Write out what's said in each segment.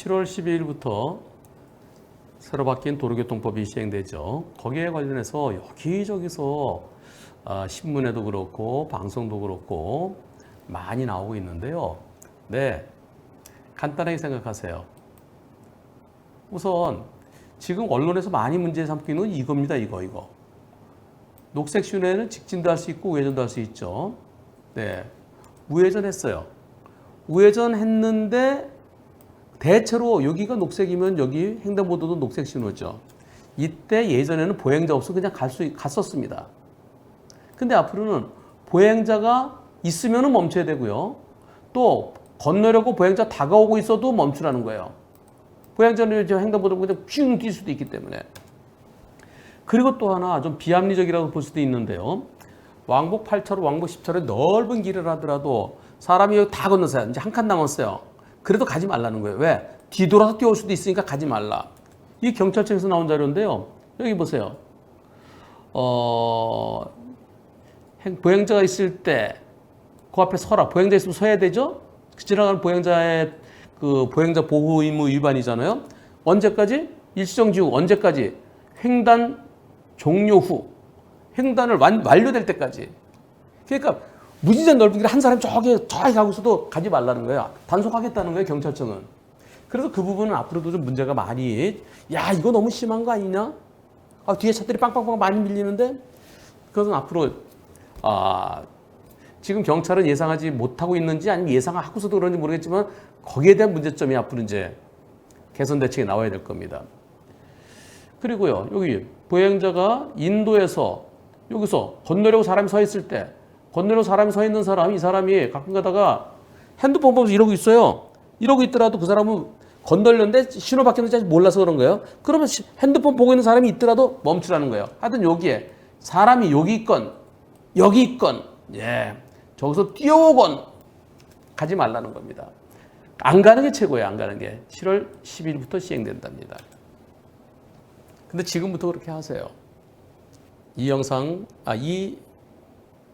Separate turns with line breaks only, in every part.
7월 12일부터 새로 바뀐 도로교통법이 시행되죠. 거기에 관련해서 여기저기서 아, 신문에도 그렇고 방송도 그렇고 많이 나오고 있는데요. 네, 간단하게 생각하세요. 우선 지금 언론에서 많이 문제 삼고 있는 건 이겁니다. 이거 이거. 녹색 슈네는 직진도 할 수 있고 우회전도 할 수 있죠. 네, 우회전 했어요. 우회전 했는데 대체로 여기가 녹색이면 여기 횡단보도도 녹색 신호죠. 이때 예전에는 보행자 없어 그냥 갈 수 갔었습니다. 근데 앞으로는 보행자가 있으면 멈춰야 되고요. 또 건너려고 보행자 다가오고 있어도 멈추라는 거예요. 보행자는 이제 횡단보도 그냥 슝뛸 수도 있기 때문에. 그리고 또 하나 좀 비합리적이라고 볼 수도 있는데요. 왕복 8차로 왕복 10차로 넓은 길을 하더라도 사람이 다 건너서요. 이제 한 칸 남았어요. 그래도 가지 말라는 거예요. 왜? 뒤돌아서 뛰어올 수도 있으니까 가지 말라. 이 경찰청에서 나온 자료인데요. 여기 보세요. 어, 행- 보행자가 있을 때 그 앞에 서라. 보행자 있으면 서야 되죠? 지나가는 보행자의 그 보행자 보호 의무 위반이잖아요. 언제까지? 일시정 지후 언제까지? 횡단 종료 후. 횡단을 완, 완료될 때까지. 그러니까 무지전 넓은 길에 한 사람이 저기 저기 가고 있어도 가지 말라는 거예요. 단속하겠다는 거예요, 경찰청은. 그래서 그 부분은 앞으로도 좀 문제가 많이 야, 이거 너무 심한 거 아니냐? 아, 뒤에 차들이 빵빵빵 많이 밀리는데 그것은 앞으로 아, 지금 경찰은 예상하지 못하고 있는지 아니면 예상하고서도 그런지 모르겠지만 거기에 대한 문제점이 앞으로 이제 개선 대책이 나와야 될 겁니다. 그리고요, 여기 보행자가 인도에서 여기서 건너려고 사람이 서 있을 때 건너려고 사람이 서 있는 사람, 이 사람이 가끔 가다가 핸드폰 보면서 이러고 있어요. 이러고 있더라도 그 사람은 건널렸는데 신호 바뀌는지 아직 몰라서 그런 거예요. 그러면 시- 핸드폰 보고 있는 사람이 있더라도 멈추라는 거예요. 하여튼 여기에 사람이 여기 있건 여기 있건 예 저기서 뛰어오건 가지 말라는 겁니다. 안 가는 게 최고예요. 안 가는 게 7월 10일부터 시행된답니다. 근데 지금부터 그렇게 하세요. 이 영상 아이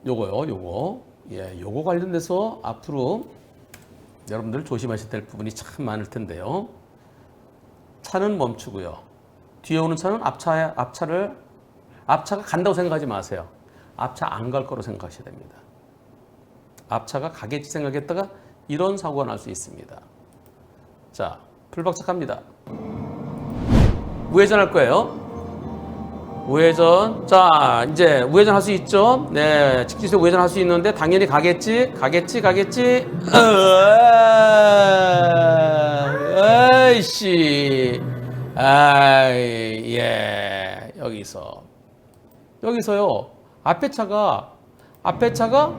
요거요, 요거 예, 요거 관련돼서 앞으로 여러분들 조심하셔야 될 부분이 참 많을 텐데요. 차는 멈추고요. 뒤에 오는 차는 앞차 앞차를 앞차가 간다고 생각하지 마세요. 앞차 안 갈 거로 생각하셔야 됩니다. 앞차가 가겠지 생각했다가 이런 사고가 날 수 있습니다. 자, 불박차 갑니다. 우회전할 거예요. 우회전. 자, 이제 우회전 할 수 있죠? 네, 직진에서 우회전 할 수 있는데 당연히 가겠지? 가겠지? 가겠지? 으아, 에이씨. 아이, 예. 여기서. 여기서요. 앞에 차가, 앞에 차가,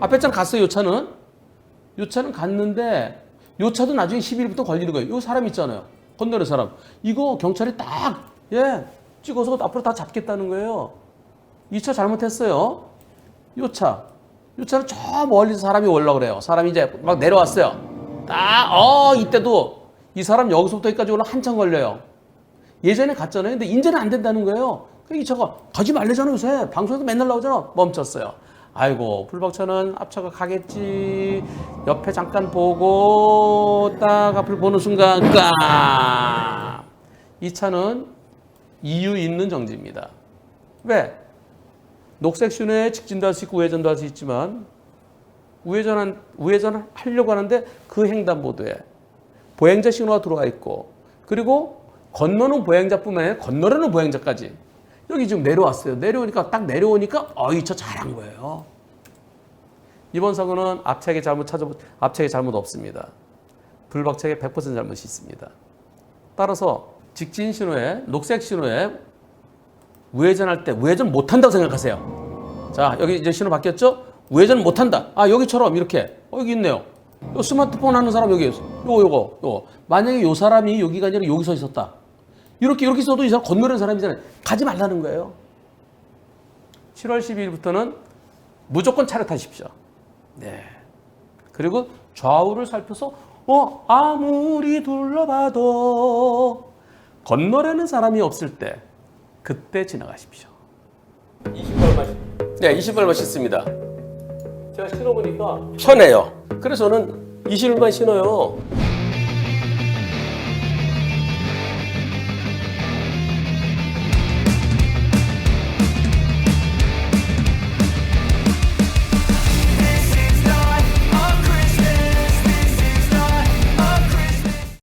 앞에 차는 갔어요, 요 차는. 요 차는 갔는데, 요 차도 나중에 10일부터 걸리는 거예요. 요 사람 있잖아요. 건너는 사람. 이거 경찰이 딱, 예, 찍어서 앞으로 다 잡겠다는 거예요. 이 차 잘못했어요. 요 차. 요 차는 저 멀리서 사람이 올라 그래요. 사람이 이제 막 내려왔어요. 딱, 어, 이때도 이 사람 여기서부터 여기까지 올라 한참 걸려요. 예전에 갔잖아요. 근데 이제는 안 된다는 거예요. 그이 차가 가지 말래잖아 요새. 방송에서 맨날 나오잖아. 멈췄어요. 아이고 불박차는 앞차가 가겠지. 옆에 잠깐 보고 딱 앞을 보는 순간 까. 이 차는 이유 있는 정지입니다. 왜? 녹색 슈네에 직진도 할 수 있고 우회전도 할 수 있지만 우회전한 우회전을 하려고 하는데 그 횡단보도에 보행자 신호가 들어와 있고 그리고 건너는 보행자뿐만 아니라 건너려는 보행자까지 여기 지금 내려왔어요. 내려오니까 딱 내려오니까 어이차 잘한 거예요. 이번 사고는 앞차의 잘못 찾아 앞차의 잘못 없습니다. 불박차의 100% 잘못이 있습니다. 따라서 직진 신호에 녹색 신호에 우회전할 때 우회전 못 한다고 생각하세요. 자, 여기 이제 신호 바뀌었죠? 우회전 못 한다. 아, 여기처럼 이렇게. 어, 여기 있네요. 요 스마트폰 하는 사람 여기 요거 요거 요거. 만약에 요 사람이 여기가 아니라 여기 서 있었다. 이렇게 이렇게 써도 이 사람 건너는 사람이잖아요. 가지 말라는 거예요. 7월 12일부터는 무조건 차를 타십시오. 네. 그리고 좌우를 살펴서 어 아무리 둘러봐도 건너려는 사람이 없을 때 그때 지나가십시오. 20발 맛. 네, 20발 맛있습니다. 제가 신어보니까 편해요. 그래서 저는 20발만 신어요.